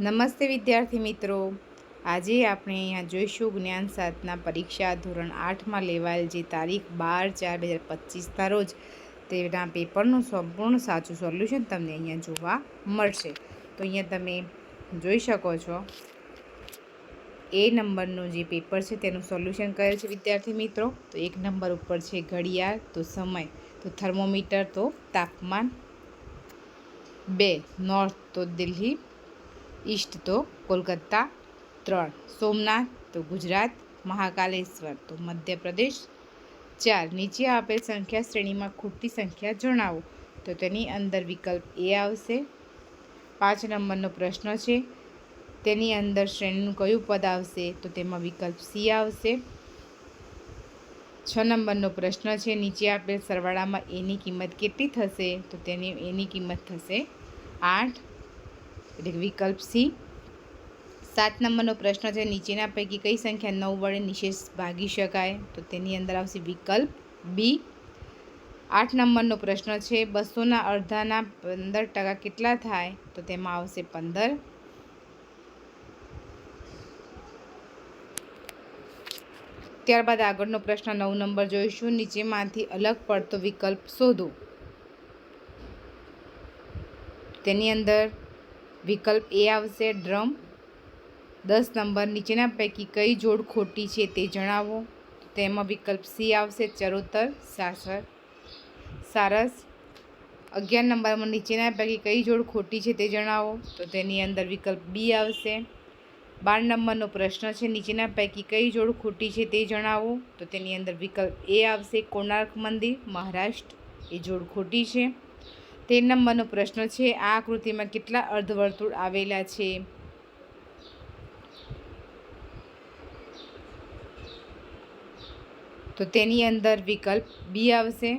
નમસ્તે વિદ્યાર્થી મિત્રો. આજે આપણે અહીંયા જોઈશું જ્ઞાન સાતના પરીક્ષા ધોરણ આઠમાં લેવાયેલ જે તારીખ બાર ચાર બે હજાર પચીસના રોજ તેના પેપરનું સંપૂર્ણ સાચું સોલ્યુશન તમને અહીંયા જોવા મળશે. તો અહીંયા તમે જોઈ શકો છો. એ નંબરનું જે પેપર છે તેનું સોલ્યુશન કરેલ છે વિદ્યાર્થી મિત્રો. તો એક નંબર ઉપર છે ઘડિયાળ, તો સમય, તો થર્મોમીટર, તો તાપમાન. બે, નોર્થ, તો દિલ્હી. ઈસ્ટ તો કોલકાતા ત્રણ, સોમનાથ તો ગુજરાત, મહાકાલેશ્વર તો મધ્યપ્રદેશ. ચાર, નીચે આપેલ સંખ્યા શ્રેણીમાં ખૂટતી સંખ્યા જણાવો. તો તેની અંદર વિકલ્પ એ આવશે. પાંચ નંબરનો પ્રશ્ન છે. તેની અંદર શ્રેણીનું કયું પદ આવશે? તો તેમાં વિકલ્પ સી આવશે. છ નંબરનો પ્રશ્ન છે. નીચે આપેલ સરવાળામાં એની કિંમત કેટલી થશે? તો તેની એની કિંમત થશે આઠ. એટલે વિકલ્પ સી. સાત નંબરનો પ્રશ્ન છે, નીચેના પૈકી કઈ સંખ્યા નવ વડે નિશેષ ભાગી શકાય? તો તેની અંદર આવશે વિકલ્પ બી. આઠ નંબરનો પ્રશ્ન છે, બસોના અડધાના પંદર ટકા કેટલા થાય? તો તેમાં આવશે પંદર. ત્યારબાદ આગળનો પ્રશ્ન નવ નંબર જોઈશું. નીચેમાંથી અલગ પડતો વિકલ્પ શોધો. તેની અંદર વિકલ્પ એ આવશે, ડ્રમ. દસ નંબર નીચેના પૈકી કઈ જોડ ખોટી છે તે જણાવો. તેમાં વિકલ્પ સી આવશે, ચરોતર, સાસર. સારસ. અગિયાર નંબરમાં નીચેના પૈકી કઈ જોડ ખોટી છે તે જણાવો. તો તેની અંદર વિકલ્પ બી આવશે. બાર નંબરનો પ્રશ્ન છે, નીચેના પૈકી કઈ જોડ ખોટી છે તે જણાવો. તો તેની અંદર વિકલ્પ એ આવશે, કોણાર્ક મંદિર, મહારાષ્ટ્ર. એ જોડ ખોટી છે. તેર નંબરનો પ્રશ્ન છે, આ આકૃતિમાં કેટલા અર્ધવર્તુળ આવેલા છે? તો તેની અંદર વિકલ્પ બી આવશે.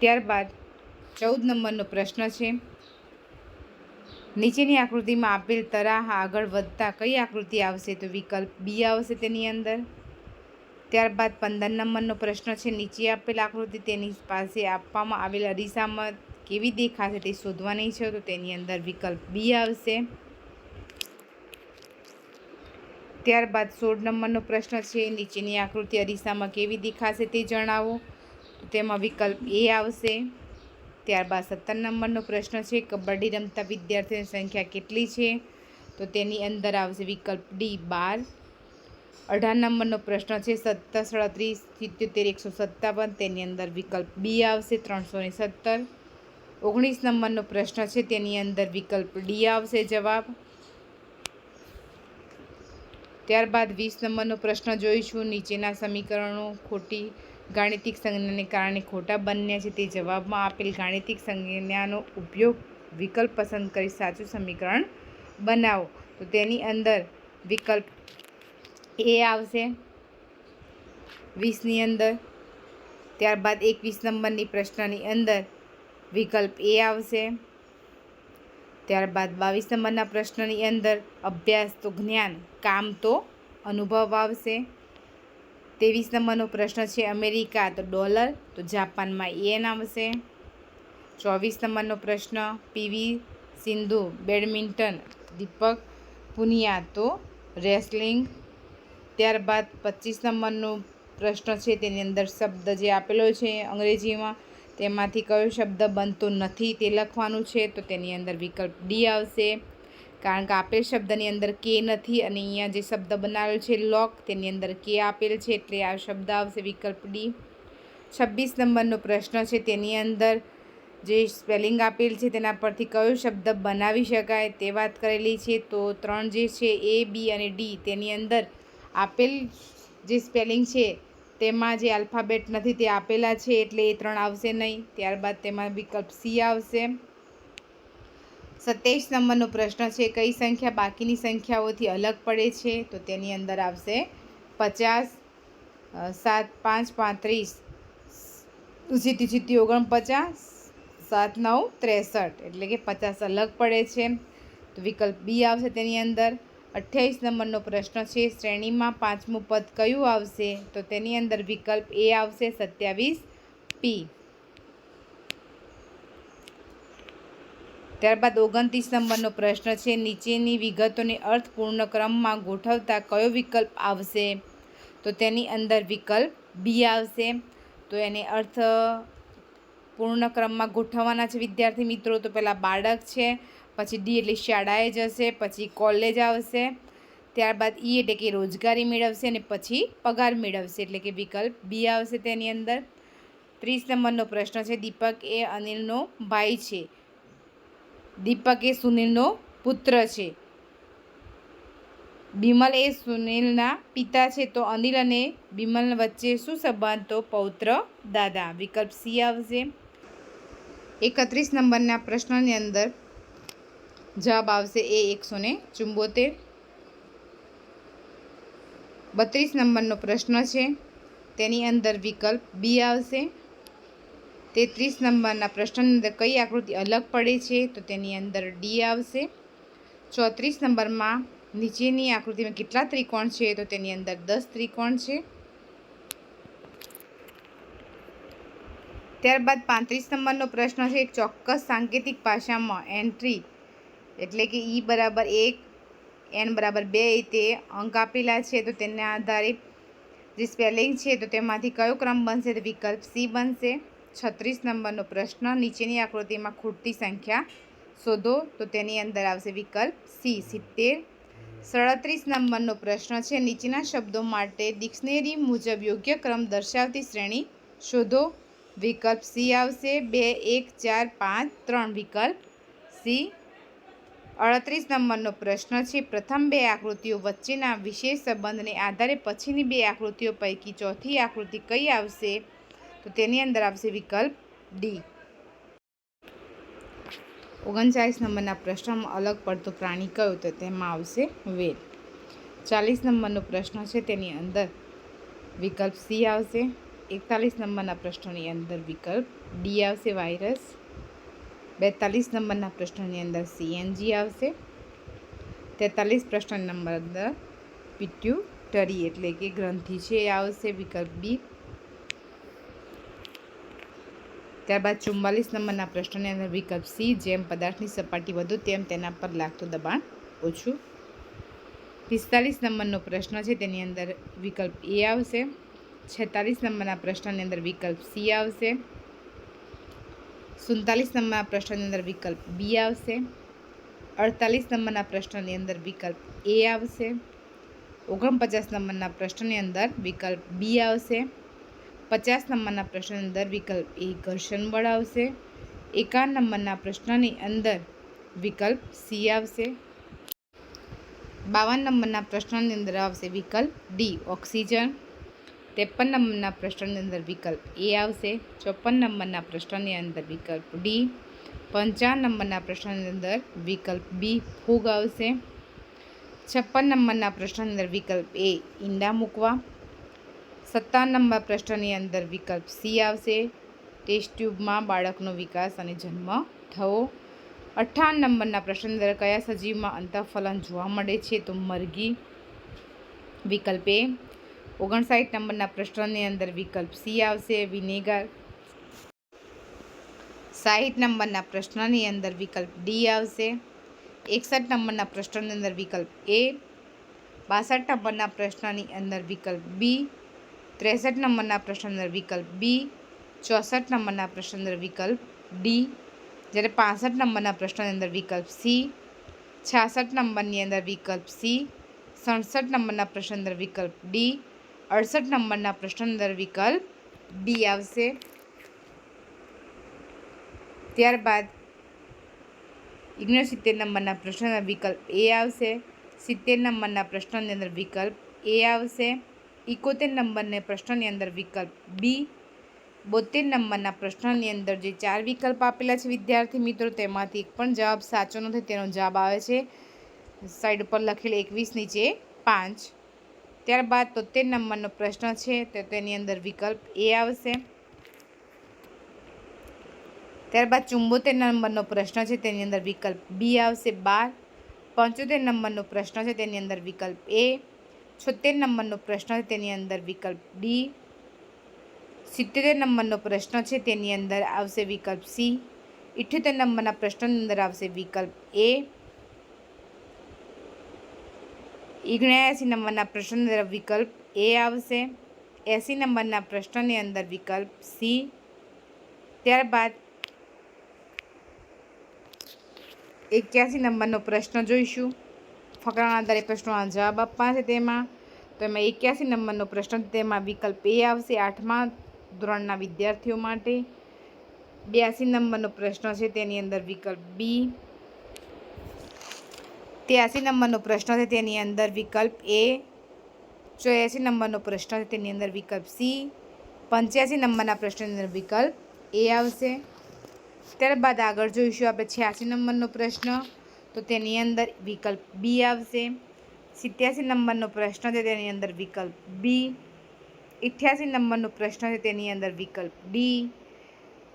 ત્યારબાદ ચૌદ નંબરનો પ્રશ્ન છે, નીચેની આકૃતિમાં આપેલ તરાહ આગળ વધતા કઈ આકૃતિ આવશે? તો વિકલ્પ બી આવશે તેની અંદર. ત્યારબાદ પંદર નંબરનો પ્રશ્ન છે, નીચે આપેલ આકૃતિ તેની પાસે આપવામાં આવેલ અરીસામાં કેવી દેખાશે તે શોધવાની છે, તો તેની અંદર વિકલ્પ બી આવશે. ત્યારબાદ સોળ નંબરનો પ્રશ્ન છે, નીચેની આકૃતિ અરીસામાં કેવી દેખાશે તે જણાવો. તેમાં વિકલ્પ એ આવશે. ત્યારબાદ સત્તર નંબરનો પ્રશ્ન છે, કબડ્ડી રમતા વિદ્યાર્થીઓની સંખ્યા કેટલી છે? તો તેની અંદર આવશે વિકલ્પ ડી બાર. અઢાર નંબરનો પ્રશ્ન છે સત્તર સાડત્રીસ સિત્યોતેર, એકસો સત્તાવન, તેની અંદર વિકલ્પ બી આવશે, ત્રણસો ને સત્તર. ઓગણીસ નંબરનો પ્રશ્ન છે, તેની અંદર વિકલ્પ ડી આવશે જવાબ. ત્યારબાદ વીસ નંબરનો પ્રશ્ન જોઈશું, નીચેના સમીકરણો ખોટી ગાણિતિક સંજ્ઞાને કારણે ખોટા બન્યા છે, તે જવાબમાં આપેલ ગાણિતિક સંજ્ઞાનો ઉપયોગ વિકલ્પ પસંદ કરી સાચું સમીકરણ બનાવો. તો તેની અંદર વિકલ્પ એ આવશે. વીસની અંદર. ત્યારબાદ એકવીસ નંબરની પ્રશ્નની અંદર વિકલ્પ એ આવશે. ત્યારબાદ બાવીસ નંબરના પ્રશ્નની અંદર અભ્યાસ તો જ્ઞાન, કામ તો અનુભવ આવશે. ત્રેવીસ નંબરનો પ્રશ્ન છે અમેરિકા, તો ડોલર, તો જાપાનમાં એન આવશે. ચોવીસ નંબરનો પ્રશ્ન P V Sindhu, badminton, Deepak Punia, તો રેસલિંગ ત્યારબાદ પચીસ નંબરનો પ્રશ્ન છે તેની અંદર શબ્દ જે આપેલો છે અંગ્રેજીમાં, તેમાંથી કયો શબ્દ બનતો નથી તે લખવાનું છે, તો તેની અંદર વિકલ્પ ડી આવશે. કારણ કે આપેલ શબ્દની અંદર કે નથી અને અહીંયા જે શબ્દ બનાવેલો છે લોક, તેની અંદર કે આપેલ છે એટલે આ શબ્દ આવશે વિકલ્પ ડી છવ્વીસ નંબરનો પ્રશ્ન છે તેની અંદર જે સ્પેલિંગ આપેલ છે તેના પરથી કયો શબ્દ બનાવી શકાય તે વાત કરેલી છે, તો ત્રણ જે છે એ બી અને ડી તેની અંદર આપેલ જે સ્પેલિંગ છે, તેમાં જે આલ્ફાબેટ નથી તે આપેલા છે, એટલે એ ત્રણ આવશે નહીં. ત્યારબાદ તેમાં વિકલ્પ સી આવશે. સત્યાવીસ નંબરનો પ્રશ્ન છે, કઈ સંખ્યા બાકીની સંખ્યાઓથી અલગ પડે છે? તો તેની અંદર આવશે પચાસ સાત, પાંચ, પાંત્રીસ. જીતી જીતી ઓગણપચાસ, સાત, નવ, ત્રેસઠ. એટલે કે પચાસ અલગ પડે છે. તો વિકલ્પ બી આવશે તેની અંદર. અઠ્યાવીસ નંબરનો પ્રશ્ન છે, શ્રેણીમાં પાંચમું પદ કયું આવશે? તો તેની અંદર વિકલ્પ એ આવશે સત્યાવીસ પી ત્યારબાદ ઓગણત્રીસ નંબરનો પ્રશ્ન છે, નીચેની વિગતોને અર્થપૂર્ણ ક્રમમાં ગોઠવતા કયો વિકલ્પ આવશે? તો તેની અંદર વિકલ્પ બી આવશે. તો એને અર્થ પૂર્ણ ક્રમમાં ગોઠવવાના છે વિદ્યાર્થી મિત્રો. તો પહેલાં બાળક છે પછી ડી એટલે શાળાએ જશે, પછી કોલેજ આવશે, ત્યારબાદ ઈ એટલે કે રોજગારી મેળવશે અને પછી પગાર મેળવશે એટલે કે વિકલ્પ બી આવશે તેની અંદર. ત્રીસ નંબરનો પ્રશ્ન છે, દીપક એ અનિલનો ભાઈ છે. દીપક એ સુનિલનો પુત્ર છે. બિમલ એ સુનિલના પિતા છે, તો અનિલ અને બિમલ વચ્ચે શું સંબંધ? તો પૌત્ર દાદા. વિકલ્પ સી આવશે. એકત્રીસ નંબરના પ્રશ્નની અંદર જવાબ આવશે એ એકસો ને ચુંબોતેર. બત્રીસ નંબરનો પ્રશ્ન છે. તેની અંદર વિકલ્પ બી આવશે. તેત્રીસ નંબરના પ્રશ્નની અંદર કઈ આકૃતિ અલગ પડે છે તો તેની અંદર ડી આવશે. ચોત્રીસ નંબરમાં નીચેની આકૃતિમાં કેટલા ત્રિકોણ છે તો તેની અંદર દસ ત્રિકોણ છે. ત્યારબાદ પાંત્રીસ નંબરનો પ્રશ્ન છે. એક ચોક્કસ સાંકેતિક ભાષામાં એન્ટ્રી એટલે કે ઈ બરાબર એક, એન બરાબર બે તે અંક આપેલા છે, તો તેના આધારે જે સ્પેલિંગ છે, તો તેમાંથી કયો ક્રમ બનશે? તો વિકલ્પ સી બનશે. છત્રીસ નંબરનો પ્રશ્ન, નીચેની આકૃતિમાં ખૂટતી સંખ્યા શોધો, તો તેની અંદર આવશે વિકલ્પ સી, સિત્તેર. સડત્રીસ નંબરનો પ્રશ્ન છે, નીચેના શબ્દો માટે ડિક્શનરી મુજબ યોગ્ય ક્રમ દર્શાવતી શ્રેણી શોધો. વિકલ્પ સી આવશે, બે, એક, ચાર, પાંચ, ત્રણ વિકલ્પ સી. અડત્રીસ નંબરનો પ્રશ્ન છે. પ્રથમ બે આકૃતિઓ વચ્ચેના વિશેષ સંબંધને આધારે પછીની બે આકૃતિઓ પૈકી ચોથી આકૃતિ કઈ આવશે? તો તેની અંદર આવશે વિકલ્પ ડી. ઓગણચાલીસ નંબરના પ્રશ્નમાં અલગ પડતું પ્રાણી કયું? તો તેમાં આવશે વેલ. ચાલીસ નંબરનો પ્રશ્ન છે તેની અંદર વિકલ્પ સી આવશે. એકતાલીસ નંબરના પ્રશ્નોની અંદર વિકલ્પ ડી આવશે વાયરસ. બેતાલીસ નંબરના પ્રશ્નની અંદર સીએનજી આવશે. તેતાલીસ પ્રશ્ન નંબર અંદર પિટ્યુટરી એટલે કે ગ્રંથિ છે એ આવશે, વિકલ્પ બી ત્યારબાદ ચુમ્માલીસ નંબરના પ્રશ્નની અંદર વિકલ્પ સી જેમ પદાર્થની સપાટી વધુ તેમ તેના પર લાગતું દબાણ ઓછું. પિસ્તાલીસ નંબરનો પ્રશ્ન છે, તેની અંદર વિકલ્પ એ આવશે. છેતાલીસ નંબરના પ્રશ્નની અંદર વિકલ્પ સી આવશે. સુડતાલીસ નંબરના પ્રશ્નની અંદર વિકલ્પ બી આવશે. અડતાલીસ નંબરના પ્રશ્નની અંદર વિકલ્પ એ આવશે. ઓગણપચાસ નંબરના પ્રશ્નની અંદર વિકલ્પ બી આવશે. પચાસ નંબરના પ્રશ્નની અંદર વિકલ્પ એ ઘર્ષણ બળ આવશે. એકાવન નંબરના પ્રશ્નની અંદર વિકલ્પ સી આવશે. બાવન નંબરના પ્રશ્નની અંદર આવશે વિકલ્પ ડી ઓક્સિજન. ત્રેપન નંબરના પ્રશ્નની અંદર વિકલ્પ એ આવશે. ચોપન નંબરના પ્રશ્નની અંદર વિકલ્પ ડી. પંચાવન નંબરના પ્રશ્નની અંદર વિકલ્પ બી ફૂગ આવશે. છપ્પન નંબરના પ્રશ્નની અંદર વિકલ્પ એ ઈંડા મૂકવા. સત્તાવન નંબર પ્રશ્નની અંદર વિકલ્પ સી આવશે. ટેસ્ટ ટ્યુબમાં બાળકનો વિકાસ અને જન્મ થવો. અઠ્ઠાવન નંબરના પ્રશ્ન અંદર કયા સજીવમાં અંતઃફલન જોવા મળે છે તો મરઘી. વિકલ્પ એ ઓગણસાઠ નંબરના પ્રશ્નની અંદર વિકલ્પ સી આવશે, વિનેગર. સાહીઠ નંબરના પ્રશ્નની અંદર વિકલ્પ ડી આવશે. એકસઠ નંબરના પ્રશ્નની અંદર વિકલ્પ એ. બાસઠ નંબરના પ્રશ્નની અંદર વિકલ્પ બી. ત્રેસઠ નંબરના પ્રશ્ન અંદર વિકલ્પ બી. ચોસઠ નંબરના પ્રશ્ન અંદર વિકલ્પ ડી. જ્યારે પાસઠ નંબરના પ્રશ્નની અંદર વિકલ્પ સી. છાસઠ નંબરની અંદર વિકલ્પ સી. સડસઠ નંબરના પ્રશ્ન અંદર વિકલ્પ ડી. અડસઠ નંબરના પ્રશ્ન અંદર વિકલ્પ બી આવશે. ત્યારબાદ ઓગણસિત્તેર નંબરના પ્રશ્નના વિકલ્પ એ આવશે. સિત્તેર નંબરના પ્રશ્નની અંદર વિકલ્પ એ આવશે. ઇકોતેર નંબરને પ્રશ્નની અંદર વિકલ્પ બી. બોતેર નંબરના પ્રશ્નની અંદર જે ચાર વિકલ્પ આપેલા છે વિદ્યાર્થી મિત્રો, તેમાંથી એક પણ જવાબ સાચો નથી, તેનો જવાબ આવે છે સાઈડ ઉપર લખેલ એકવીસ નીચે પાંચ. ત્યારબાદ તોતેર નંબરનો પ્રશ્ન છે, તો તેની અંદર વિકલ્પ એ આવશે. ત્યારબાદ ચુંબોતેર નંબરનો પ્રશ્ન છે, તેની અંદર વિકલ્પ બી આવશે, બાર. પંચોતેર નંબરનો પ્રશ્ન છે, તેની અંદર વિકલ્પ એ. છોતેર નંબરનો પ્રશ્ન છે, તેની અંદર વિકલ્પ ડી. સિત્તેર નંબરનો પ્રશ્ન છે, તેની અંદર આવશે વિકલ્પ સી. ઇઠ્યોતેર નંબરના પ્રશ્નની અંદર આવશે વિકલ્પ એ. ઓગણ્યાસી નંબરના પ્રશ્નની અંદર વિકલ્પ એ આવશે. એંસી નંબરના પ્રશ્નની અંદર વિકલ્પ સી. ત્યારબાદ એક્યાસી નંબરનો પ્રશ્ન જોઈશું. ફકરાના આધારે પ્રશ્નોના જવાબ આપવા છે તેમાં. તો એમાં એક્યાસી નંબરનો પ્રશ્ન તેમાં વિકલ્પ એ આવશે આઠમા ધોરણના વિદ્યાર્થીઓ માટે. બ્યાસી નંબરનો પ્રશ્ન છે, તેની અંદર વિકલ્પ બી. ત્યાસી નંબરનો પ્રશ્ન છે તેની અંદર વિકલ્પ એ ચોયાસી નંબરનો પ્રશ્ન છે તેની અંદર વિકલ્પ સી, પંચ્યાસી નંબરના પ્રશ્નની અંદર વિકલ્પ એ આવશે. ત્યારબાદ આગળ જોઈશું આપણે છ્યાસી નંબરનો પ્રશ્ન, તો તેની અંદર વિકલ્પ બી આવશે. સિત્યાસી નંબરનો પ્રશ્ન છે તેની અંદર વિકલ્પ બી. ઇઠ્યાસી નંબરનો પ્રશ્ન છે તેની અંદર વિકલ્પ ડી.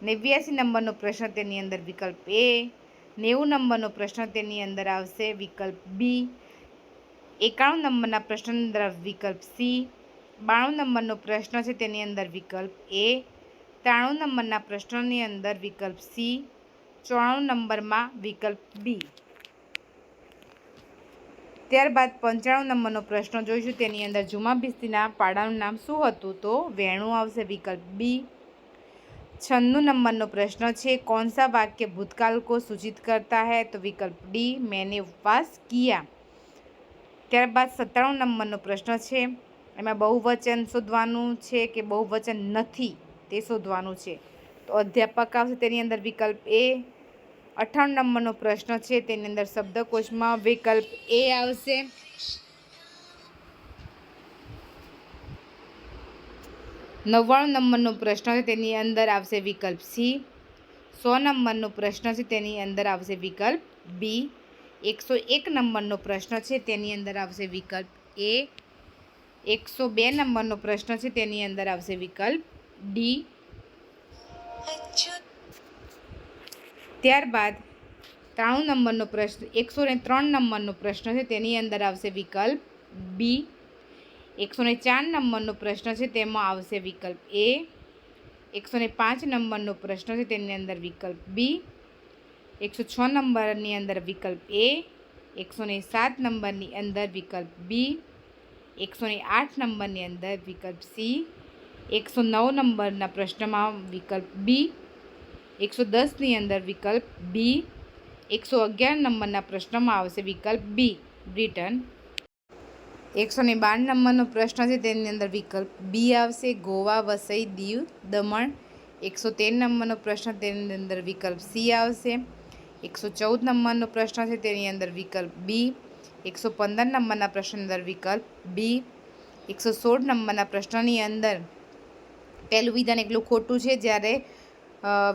નેવ્યાસી નંબરનો પ્રશ્ન તેની અંદર વિકલ્પ એ. નેવું નંબરનો પ્રશ્ન તેની અંદર આવશે, વિકલ્પ બી. એકાણું નંબરના પ્રશ્નની અંદર વિકલ્પ સી. બાણું નંબરનો પ્રશ્ન છે તેની અંદર વિકલ્પ એ. ત્રાણું નંબરના પ્રશ્નની અંદર વિકલ્પ સી. ચોરાણું નંબરમાં વિકલ્પ બી. ત્યારબાદ પંચાણું નંબરનો પ્રશ્ન જોઈશું. તેની અંદર જુમા બિસ્તીના પાડાનું નામ શું હતું? તો વેણું આવશે વિકલ્પ બી. છન્નું નંબરનો પ્રશ્ન છે, કોણ સા વાક્ય ભૂતકાલ કો સૂચિત કરતા હૈ? તો વિકલ્પ ડી મેને ઉપવાસ કિયા. ત્યારબાદ સત્તાણું નંબરનો પ્રશ્ન છે, એમાં બહુવચન શોધવાનું છે કે બહુવચન નથી? તે શોધવાનું છે. તો અધ્યાપક આવશે તેની અંદર વિકલ્પ એ અઠાણું નંબરનો પ્રશ્ન છે, તેની અંદર શબ્દકોશમાં વિકલ્પ એ આવશે. નવ્વાણું નંબરનો પ્રશ્ન છે, તેની અંદર આવશે વિકલ્પ સી. સો નંબરનો પ્રશ્ન છે, તેની અંદર આવશે વિકલ્પ બી. એકસો એક નંબરનો પ્રશ્ન છે, તેની અંદર આવશે વિકલ્પ એ. એકસો બે નંબરનો પ્રશ્ન છે, તેની અંદર આવશે વિકલ્પ ડી. ત્યારબાદ ત્રાણું નંબરનો પ્રશ્ન, એકસો ને ત્રણ નંબરનો પ્રશ્ન છે, તેની અંદર આવશે વિકલ્પ બી. એકસો ને ચાર નંબરનો પ્રશ્ન છે, તેમાં આવશે વિકલ્પ એ એકસો ને પાંચ નંબરનો પ્રશ્ન છે, તેની અંદર વિકલ્પ બી એકસો છ નંબરની અંદર વિકલ્પ એ એકસો ને સાત નંબરની અંદર વિકલ્પ બી એકસો ને આઠ નંબરની અંદર વિકલ્પ સી એકસો નવ નંબરના પ્રશ્નમાં વિકલ્પ બી એકસો દસની અંદર વિકલ્પ બી એકસો અગિયાર નંબરના પ્રશ્નમાં આવશે વિકલ્પ બી બ્રિટન. એકસો ને બાર નંબરનો પ્રશ્ન છે. તેની અંદર વિકલ્પ બી આવશે. ગોવા, વસઈ, દીવ, દમણ. એકસો તેર નંબરનો પ્રશ્ન, તેની અંદર વિકલ્પ સી આવશે. એકસો ચૌદ નંબરનો પ્રશ્ન છે, તેની અંદર વિકલ્પ બી. એકસો પંદર નંબરના પ્રશ્નની અંદર વિકલ્પ બી. એકસો સોળ નંબરના પ્રશ્નની અંદર પહેલું વિધાન એટલું ખોટું છે, જ્યારે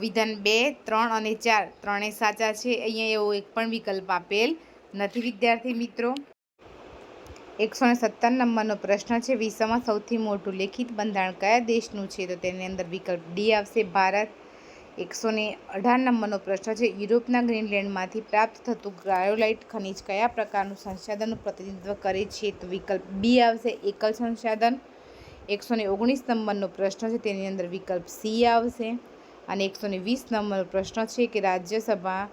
વિધાન બે, ત્રણ અને ચાર ત્રણેય સાચા છે. અહીંયા એવો એક પણ વિકલ્પ આપેલ નથી, વિદ્યાર્થી મિત્રો. એકસો ને સત્તર નંબરનો પ્રશ્ન છે. વિશ્વમાં સૌથી મોટું લેખિત બંધારણ કયા દેશનું છે? તો તેની અંદર વિકલ્પ ડી આવશે. ભારત એકસો ને અઢાર નંબરનો પ્રશ્ન છે. યુરોપના ગ્રીનલેન્ડમાંથી પ્રાપ્ત થતું ગ્રાયોલાઇટ ખનિજ કયા પ્રકારનું સંસાધનનું પ્રતિનિધિત્વ કરે છે? તો વિકલ્પ બી આવશે. એકલ સંસાધન. એકસો ને ઓગણીસ નંબરનો પ્રશ્ન છે. તેની અંદર વિકલ્પ સી આવશે. અને એકસો ને વીસ નંબરનો પ્રશ્ન છે કે રાજ્યસભાના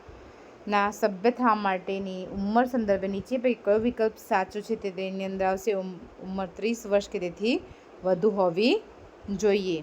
સભ્ય સભ્યતા માટેની ઉંમર સંદર્ભે નીચે પૈકી કયો વિકલ્પ સાચો છે તે તેની અંદર આવશે ઉંમર ત્રીસ વર્ષ કે તેથી વધુ હોવી જોઈએ.